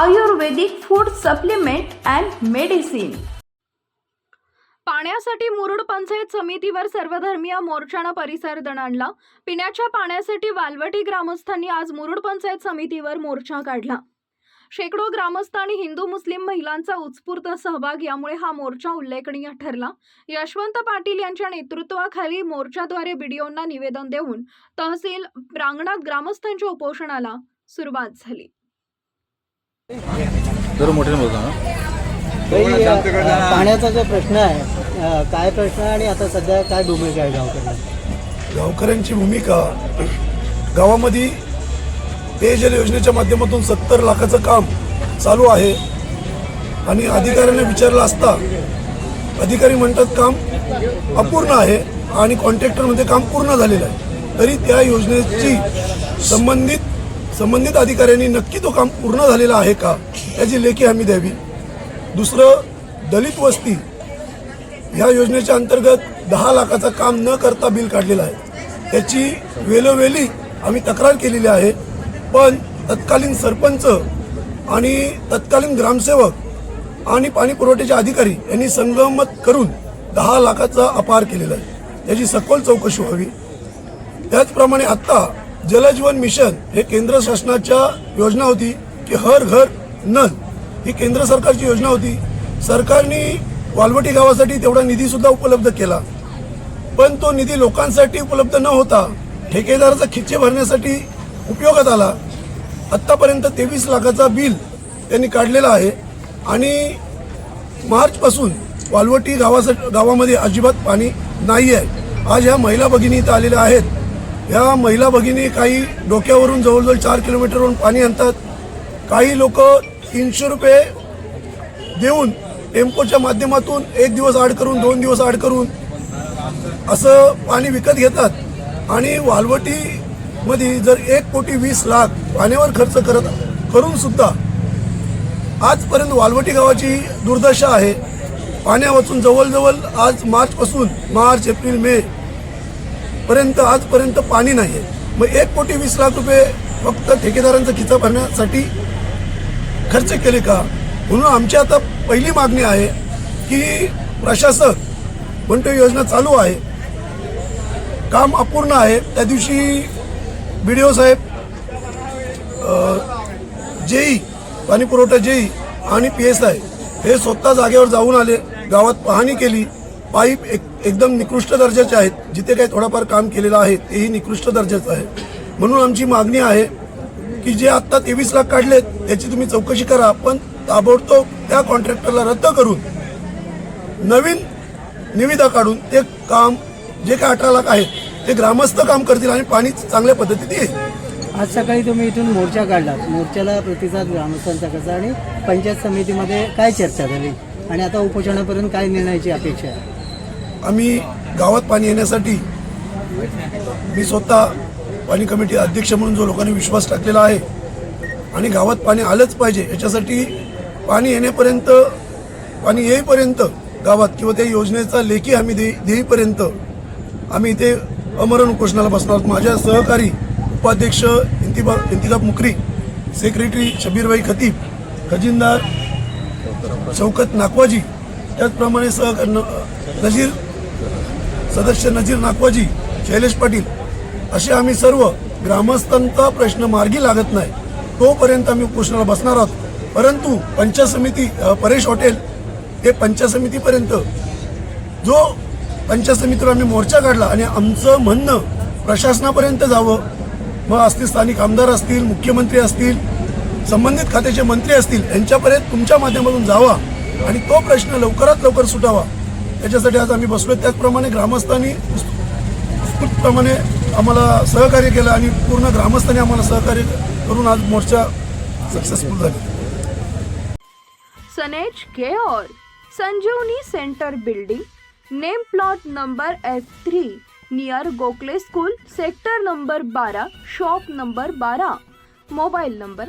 Ayurvedic food supplement and medicine. पाण्यासाठी मुरुड पंचायत समितीवर सर्वधर्मीय मोर्चानं परिसर दणाणला. पिण्याच्या पाण्यासाठी वालवटी ग्रामस्थांनी आज मुरुड पंचायत समितीवर मोर्चा काढला. शेकडो ग्रामस्थ आणि हिंदू मुस्लिम महिलांचा उत्स्फूर्त सहभाग यामुळे हा मोर्चा उल्लेखनीय ठरला. यशवंत पाटील यांच्या नेतृत्वाखाली मोर्चाद्वारे बीडीओंना निवेदन देऊन तहसील प्रांगणात ग्रामस्थांच्या उपोषणाला सुरुवात झाली. जरा पाण्याचा जो प्रश्न आहे काय प्रश्न आहे आणि आता सध्या काय भूमिका आहे गावकऱ्यांची? गावकऱ्यांची भूमिका गावामध्ये पेयजल योजनेच्या माध्यमातून सत्तर लाखाचं काम चालू आहे. आणि अधिकाऱ्यांना विचारलं असता अधिकारी म्हणतात काम अपूर्ण आहे आणि कॉन्ट्रॅक्टरमध्ये काम पूर्ण झालेलं आहे. तरी त्या योजनेची संबंधित संबंधित अधिकाऱ्यांनी नक्की तो काम पूर्ण झालेला आहे का याची लेखी हमी द्यावी. दुसरं दलित वस्ती ह्या योजनेच्या अंतर्गत दहा लाखाचं काम न करता बिल काढलेलं आहे. त्याची वेलोवेली आम्ही तक्रार केलेली आहे. पण तत्कालीन सरपंच आणि तत्कालीन ग्रामसेवक आणि पाणी पुरवठ्याचे अधिकारी यांनी संगमत करून दहा लाखाचा अपार केलेला आहे. त्याची सखोल चौकशी व्हावी. त्याचप्रमाणे आत्ता जलजीवन मिशन हे केंद्र शासनाच्या योजना होती की हर घर नल ही केंद्र सरकारची योजना होती. सरकारने वालवटी गावासाठी तेवढा निधीसुद्धा उपलब्ध केला. पण तो निधी लोकांसाठी उपलब्ध न होता ठेकेदाराचा खिच्चे भरण्यासाठी उपयोगात आला. आत्तापर्यंत तेवीस लाखाचा बिल त्यांनी काढलेला आहे आणि मार्चपासून वालवटी गावासाठी गावामध्ये अजिबात पाणी नाही आहे आज ह्या महिला भगिनी इथं आलेल्या आहेत. ह्या महिला भगिनी काही डोक्यावरून जवळजवळ चार किलोमीटरवरून पाणी आणतात. काही लोक तीनशे रुपये देऊन टेम्पोच्या माध्यमातून एक दिवस आड करून दोन दिवस आड करून असं पाणी विकत घेतात. आणि वालवटीमध्ये जर एक कोटी वीस लाख पाण्यावर खर्च करत करूनसुद्धा आजपर्यंत वालवटी गावाची दुर्दशा आहे. पाण्यापासून जवळजवळ आज मार्चपासून मार्च एप्रिल मे पर्यंत आजपर्यंत पाणी नाही आहे. मग एक कोटी वीस लाख रुपये फक्त ठेकेदारांचा खिचा भरण्यासाठी खर्च केले का? म्हणून आमची आता पहिली मागणी आहे की प्रशासक कोणती योजना चालू आहे? काम अपूर्ण आहे. त्या दिवशी बी डी ओ साहेब जेई पाणी पुरवठा जेई आणि पी एस आय हे स्वतः जागेवर जाऊन आले गावात पाहणी केली. पाईप एक एकदम निकृष्ट दर्जाचे आहेत. जिथे काही थोडाफार काम केलेलं आहे तेही निकृष्ट दर्जाचं आहे. म्हणून आमची मागणी आहे की जे आत्ता तेवीस लाख काढलेत त्याची तुम्ही चौकशी करा. पण ताबडतोब त्या कॉन्ट्रॅक्टरला रद्द करून नवीन निविदा काढून ते काम जे काय अठरा लाख आहेत ते ग्रामस्थ काम करतील आणि पाणी चांगल्या पद्धतीने येईल. आज सकाळी तुम्ही इथून मोर्चा काढला. मोर्चाला प्रतिसाद ग्रामस्थांचा कसा आणि पंचायत समितीमध्ये काय चर्चा झाली? आणि आता उपोषणापर्यंत काय निर्णयाची अपेक्षा आहे? आम्ही गावात पाणी येण्यासाठी मी स्वतः पाणी कमिटी अध्यक्ष म्हणून जो लोकांनी विश्वास टाकलेला आहे आणि गावात पाणी आलंच पाहिजे याच्यासाठी पाणी येण्यापर्यंत पाणी येईपर्यंत गावात किंवा त्या योजनेचा लेखी आम्ही दे देईपर्यंत आम्ही इथे अमरण उपोषणाला बसणार आहोत. माझ्या सहकारी उपाध्यक्ष इंतिबा इंतिजाब मुकरी सेक्रेटरी शबीरबाई खतीब खजिनदार शौकत नाकवाजी त्याचप्रमाणे सहकार नजीर सदस्य नजीर नाकवाजी शैलेश पाटील असे आम्ही सर्व ग्रामस्थांचा प्रश्न मार्गी लागत नाही. तोपर्यंत आम्ही उपोषणाला बसणार आहोत. परंतु पंचायत समिती परेश हॉटेल हे पंचायत समितीपर्यंत जो पंचायत समितीवर आम्ही मोर्चा काढला आणि आमचं म्हणणं प्रशासनापर्यंत जावं. मग असतील स्थानिक आमदार असतील मुख्यमंत्री असतील संबंधित खात्याचे मंत्री असतील यांच्यापर्यंत तुमच्या माध्यमातून जावा आणि तो प्रश्न लवकरात लवकर सुटावा. याच्यासाठी आज आम्ही बसलो त्याचप्रमाणे ग्रामस्थांनी उत्स्फूर्तप्रमाणे आम्हाला सहकार्य केलं आणि पूर्ण ग्रामस्थांनी आम्हाला सहकार्य करून आज मोर्चा सक्सेसफुल झाली. सनेज care Sanjeevani centre building name plot number F three near Gokhale school sector number बारा शॉप नंबर बारा मोबाईल नंबर